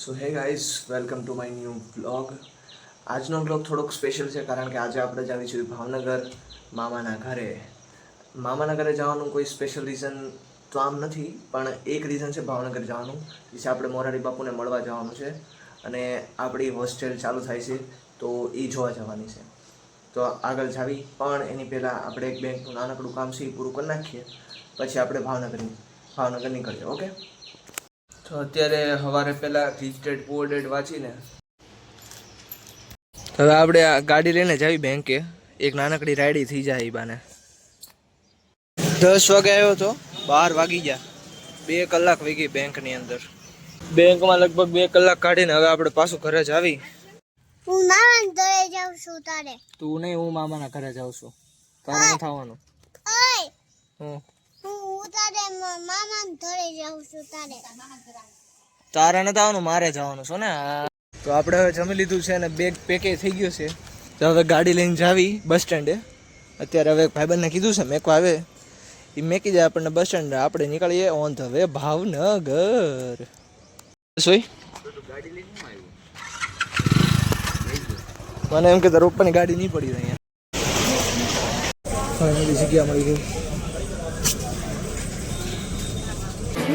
So hey guys welcome to my new blog આજનો blog થોડોક special છે કારણ કે આજે આપણે જાવી છીએ ભાવનગર મામાના ઘરે. મામાના ઘરે જવાનું કોઈ સ્પેશિયલ રીઝન તો આમ નથી, પણ એક રીઝન છે ભાવનગર જવાનું, જે આપણે મોરારી બાપુને મળવા જવાનું છે અને આપણી હોસ્ટેલ ચાલુ થાય છે, તો એ જોવા જવાની છે. તો આગળ જાવી, પણ એની પહેલાં આપણે એક બેંકનું નાનકડું કામ છે એ પૂરું કરી નાખીએ. પછી આપણે ભાવનગર ભાવનગર નીકળીએ ઓકે તો અત્યારે સવારે પહેલા રિજિસ્ટર્ડ બોર્ડેડ વાંચીને. હવે આપણે આ ગાડી લઈને જાવી બેંકે એક નાનકડી રાયડી થઈ જાય એ બાને. દસ વાગે આવ્યો તો બાર વાગી ગયા. બે કલાક વાગી બેંકની અંદર. બેંકમાં લગભગ બે કલાક કાઢીને હવે આપણે પાછું ઘરે જ આવી. હું મામાને ઘરે જાઉં છું તારે. તું નહીં હું મામાના ઘરે જાઉં છું. તારે થવાનું. ઓય. હું હું તારે નથી આવવાનું, મારે જવાનું છો ને? તો આપણે હવે જમી લીધું છે અને બેગ પેકે થઈ ગયો છે. તો હવે ગાડી લઈને જાવી બસ સ્ટેન્ડે અત્યારે હવે ભાઈબંધને કીધું છે મેકો આવે. એ મેકી જાય આપણને બસ સ્ટેન્ડ આપણે નીકળીએ ઓન ધ વે ભાવનગર. સોઈ મને એમ કે તાર ઉપરની ગાડી નહીં પડી અહીંયા. જગ્યા મળી ગઈ.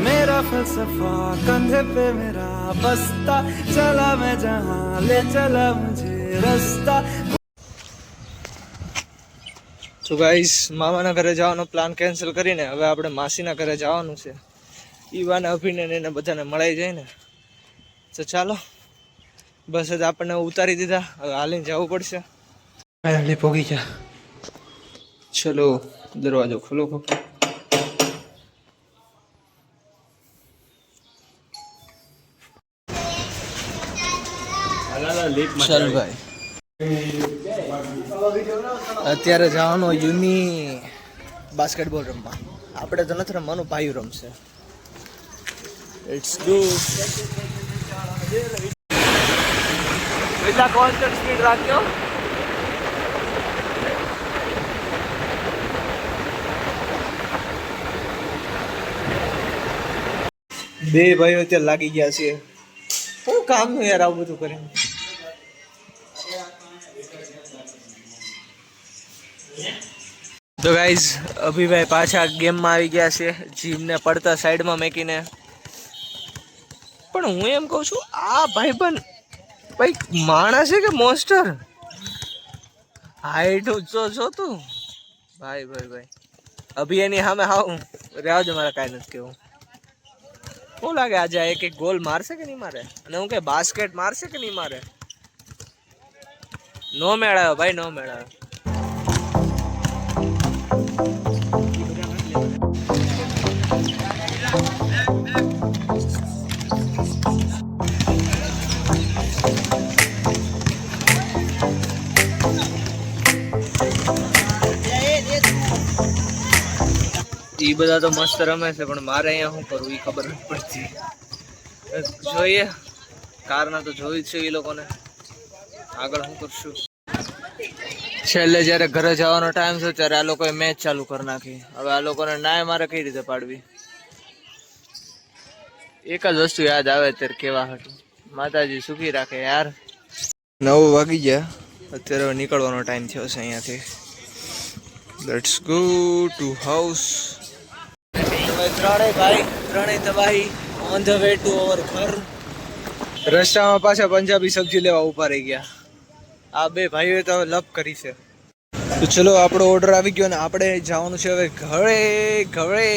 मेरा फलसफा कंधे पे मेरा बस्ता चला मैं जहाँ ले चला मुझे रास्ता તો ગાઈસ મામાના ઘરે જવાનો પ્લાન કેન્સલ કરીને હવે આપણે માસીના ઘરે જવાનું છે ઈવાને અભિને ને એને બધાને મળાઈ જાય ને તો ચાલો બસ જ આપણને ઉતારી દીધા હવે હાલીને જવું પડશે ફાઇનલી પહોંચી ગયા ચલો દરવાજો ખોલો ખોલો ચાલ ભાઈ. અત્યારે જવાનો યુની બાસ્કેટબોલ રમવા. આપણે તો નથી રમવાનું ભાઈઓ રમશે. ઇટ્સ ગુડ એટલા કોન્સ્ટન્ટ સ્પીડ રાખ્યો? બે ભાઈઓ અત્યારે લાગી ગયા છે. શું કામનું યાર આવું બધું કરીને? તો ગાઈઝ અભિભાઈ પાછા ગેમમાં આવી ગયા છે. જીમને પડતા સાઈડમાં મેકીને. પણ હું એમ કહું છું, આ ભાઈ પણ ભાઈ માણસ છે કે મોસ્ટર હાઈટ ઊંચો છો તું. ભાઈ ભાઈ ભાઈ. અભી એની સામે હાવ રહેવા જ મારે કાંઈ નથી કેવું શું લાગે આજે એક એક ગોલ મારશે કે નહીં મારે? અને હું કે બાસ્કેટ મારશે કે નહીં મારે? નો મેળાયો ભાઈ, નો મેળાયો. બધા તો મસ્ત રમે છે, પણ મારે અહીંયા શું કરવું એ ખબર નથી પડતી. જોઈએ. કારના તો જોઈ જ છે એ લોકોને. આગળ શું કરશું? છેલ્લે જ્યારે ઘરે જવાનો ટાઈમ છે, ત્યારે આ લોકોએ મેચ ચાલુ કરી નાખી. હવે આ લોકોને નાય મારે કઈ રીતે પાડવી? એક જ વસ્તુ યાદ આવે ત્યારે કેવા હતું. માતાજી સુખી રાખે યાર. નવ વાગી ગયા. અત્યારે નીકળવાનો ટાઈમ થયો છે અહીંયાથી. લેટ્સ ગો ટુ હાઉસ ત્રણેય ભાઈ, ત્રણેય તબાહી on the way to our ઘર. રસ્તામાં પાછા પંજાબી સબ્જી લેવા ઊભા રહી ગયા. આ બે ભાઈઓએ તો હવે લપ કરી છે. તો ચલો, આપણો ઓર્ડર આવી ગયો ને આપણે જવાનું છે હવે ઘરે ઘરે.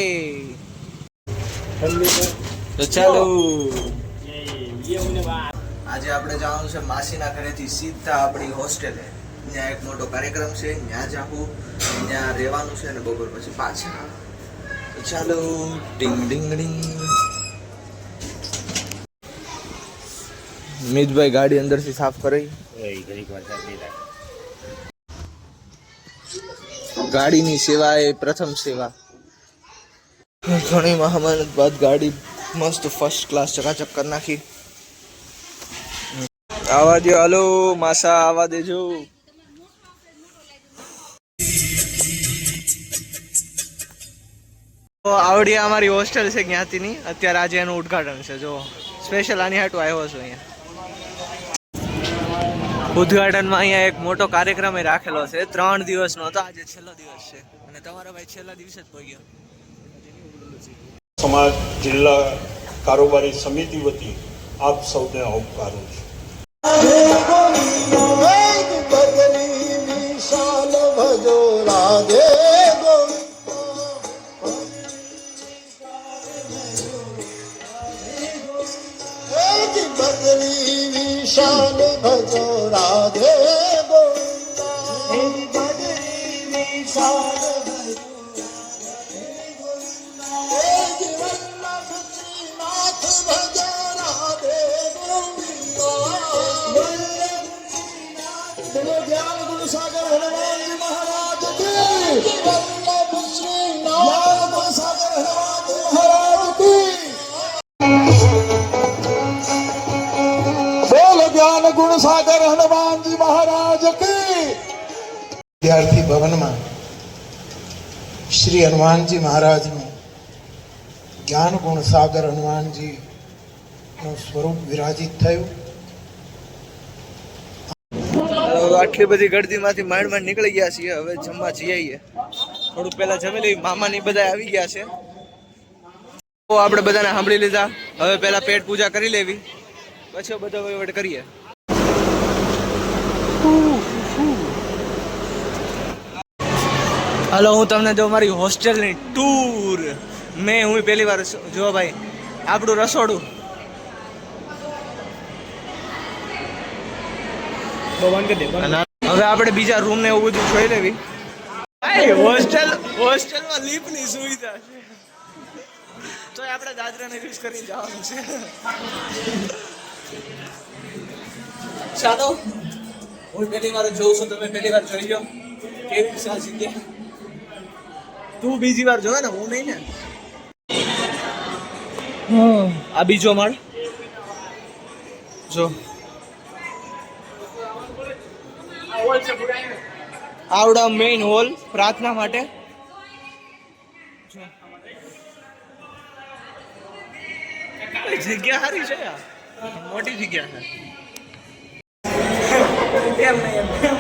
તો ચાલો. આજે આપણે જવાનું છે માસીના ઘરેથી સીધા આપણી હોસ્ટેલે. ત્યાં એક મોટો કાર્યક્રમ છે, ત્યાં જાવું ત્યાં રહેવાનું છે અને બપોર પછી પાછા. ચાલો. ડિંગ ડિંગ ડિંગ. મિતભાઈ ગાડી અંદરથી સાફ કરી ગાડીની સેવા એ પ્રથમ સેવા. ઘણી મહામહેનત બાદ ગાડી મસ્ત ફર્સ્ટ ક્લાસ ચકાચક નાખી. આવા દે હાલો, માસા, આવા દેજો. તો આવડી અમારી હોસ્ટેલ છે જ્ઞાતિની. અત્યારે આજે એનું ઉદઘાટન છે. જો સ્પેશિયલ આની હાટું આવ્યો છું અહીંયા. ઉદઘાટનમાં અહીંયા એક મોટો કાર્યક્રમ એ રાખેલો છે. ત્રણ દિવસનો હતો. આજે છેલ્લો દિવસ છે. અને તમારા ભાઈ છેલ્લા દિવસે જ પહોંચ્યો. સમાજ જિલ્લા કારોબારી સમિતિ વતી આપ સૌને આવકારું છું. બદલી વિશાલ ભજો રાધે ગુણ હનુમાનજી મહારાજ કી વિદ્યાર્થી ભવનમાં શ્રી હનુમાનજી મહારાજનું જ્ઞાન ગુણ સાગર હનુમાનજી નું સ્વરૂપ વિરાજિત થયું આટલી બધી ગળદીમાંથી માંડ માંડ નીકળી ગયા છીએ, હવે જમવા જઈએ થોડુંક પહેલા જમી લઈ મામાની બધા આવી ગયા છે. આપણે બધાને સાંભળી લીધા, હવે પેલા પેટ પૂજા કરી લેવી. પછી બધો વહીવટ કરીએ. હાલો હું તમને જો મારી હોસ્ટેલની ટૂર મેં હું પહેલી વાર જો ભાઈ આપણું રસોડું. હવે આપણે બીજા રૂમ ને એવું બધું જોઈ લેવી. હોસ્ટેલ હોસ્ટેલમાં લીફની સુવિધા છે. તો આપણે દાદરાને યુઝ કરીને જવાનું છે. ચાલો હું પહેલી વાર જોઉં છું તમે પહેલી વાર જોઈ લો. કેવી સાચી તું બીજી વાર જોવે ને હું નહીં ને. આ બીજો માળ. જો. આવડા મેઇન હોલ પ્રાર્થના માટે. જગ્યા સારી છે મોટી જગ્યા છે.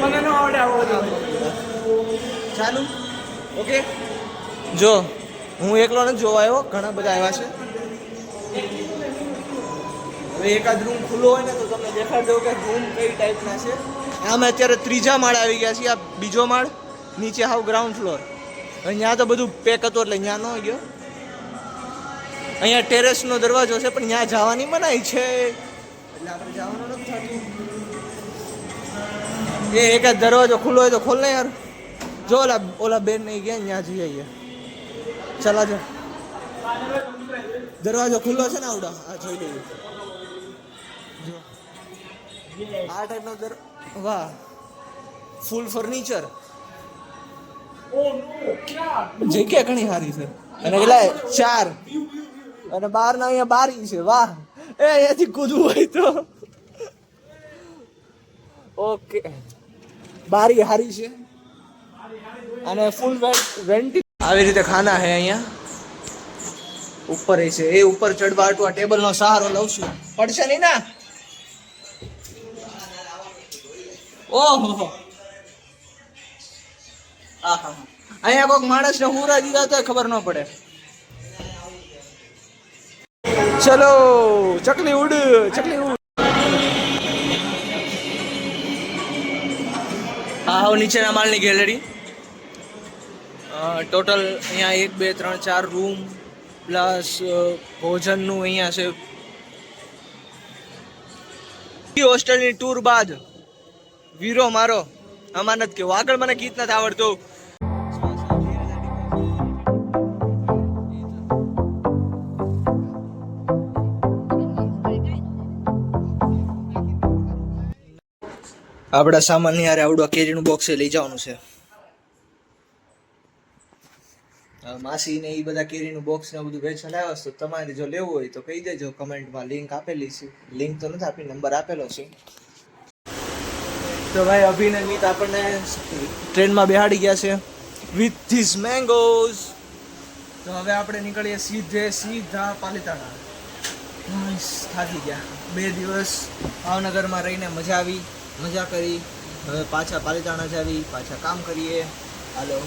મને ન આવડે ચાલુ. ઓકે? જો, હું એકલો નથી જોવા આવ્યો, ઘણા બધા આવ્યા છે. એકાદ રૂમ ખુલ્લો હોય ને તો તમને દેખાડ દઉં કે રૂમ કઈ ટાઈપના છે. અમે અત્યારે ત્રીજા માળ આવી ગયા છીએ, આ બીજો માળ, નીચે હાવ ગ્રાઉન્ડ ફ્લોર અહીંયા તો બધું પેક હતું એટલે ત્યાં ન ગયો. અહીંયા ટેરેસનો દરવાજો છે, પણ ત્યાં જવાની મનાઈ છે. એટલે આપણે જવાનું નથી થતું. એ એક દરવાજો ખુલ્લો હોય તો ખોલ ને યાર. જો ઓલા ઓલા બેન નહીં ગયા ત્યાં જઈ આવીએ. ચલા જા દરવાજો ખુલ્લો છે ને આવડા? આ જોઈ લઈએ. જો. આ ટાઈપનો દર વાહ. ફૂલ ફર્નિચર જગ્યા ઘણી સારી છે. અને એટલે ચાર. અને બાર ના અહીંયા બારી છે. વાહ. એ અહીંયાથી કૂદવું હોય તો. ઓકે. બારી હારી છે. અને ફૂલ વેન્ટી આવી રીતે ખાના છે અહીંયા. ઉપર છે, એ ઉપર ચડવા આટવા ટેબલ નો સહારો લઉં છું. પડશે નહીં ના? ઓહો અહીંયા કોઈક માણસ ને હુરા દીધા તો ખબર ન પડે. ચલો, ચકલી ઉડ ચકલી ઉડ. હા હા, નીચેના માળની ગેલેરી. ટોટલ અહીંયા એક, બે, ત્રણ, ચાર રૂમ પ્લસ ભોજનનું અહીંયા છે. હોસ્ટેલની ટૂર બાદ વીરો મારો, અમાનત કેવો? આગળ મને ગીત નથી આવડતું. આપણા સામાન હારે આવડો કેરીનું બોક્સ લઈ જવાનું છે હવે માસી ને એ બધા કેરીનું બોક્સ ને બધું વેચવા લાવ્યા તો તમારે જો લેવું હોય તો કહી દેજો કમેન્ટમાં લિંક આપેલી છે. લિંક તો નથી આપી નંબર આપેલો છે. તો ભાઈ અભિને મિત આપણને ટ્રેનમાં બેહાડી ગયા છે. વિથ ધીસ મેંગોઝ તો હવે આપણે નીકળીએ સીધે સીધા પાલિતાણા. થાકી ગયા. બે દિવસ ભાવનગરમાં રહીને મજા આવી, મજા કરી. હવે પાછા પાલિતાણા જાવી પાછા કામ કરીએ. હાલો.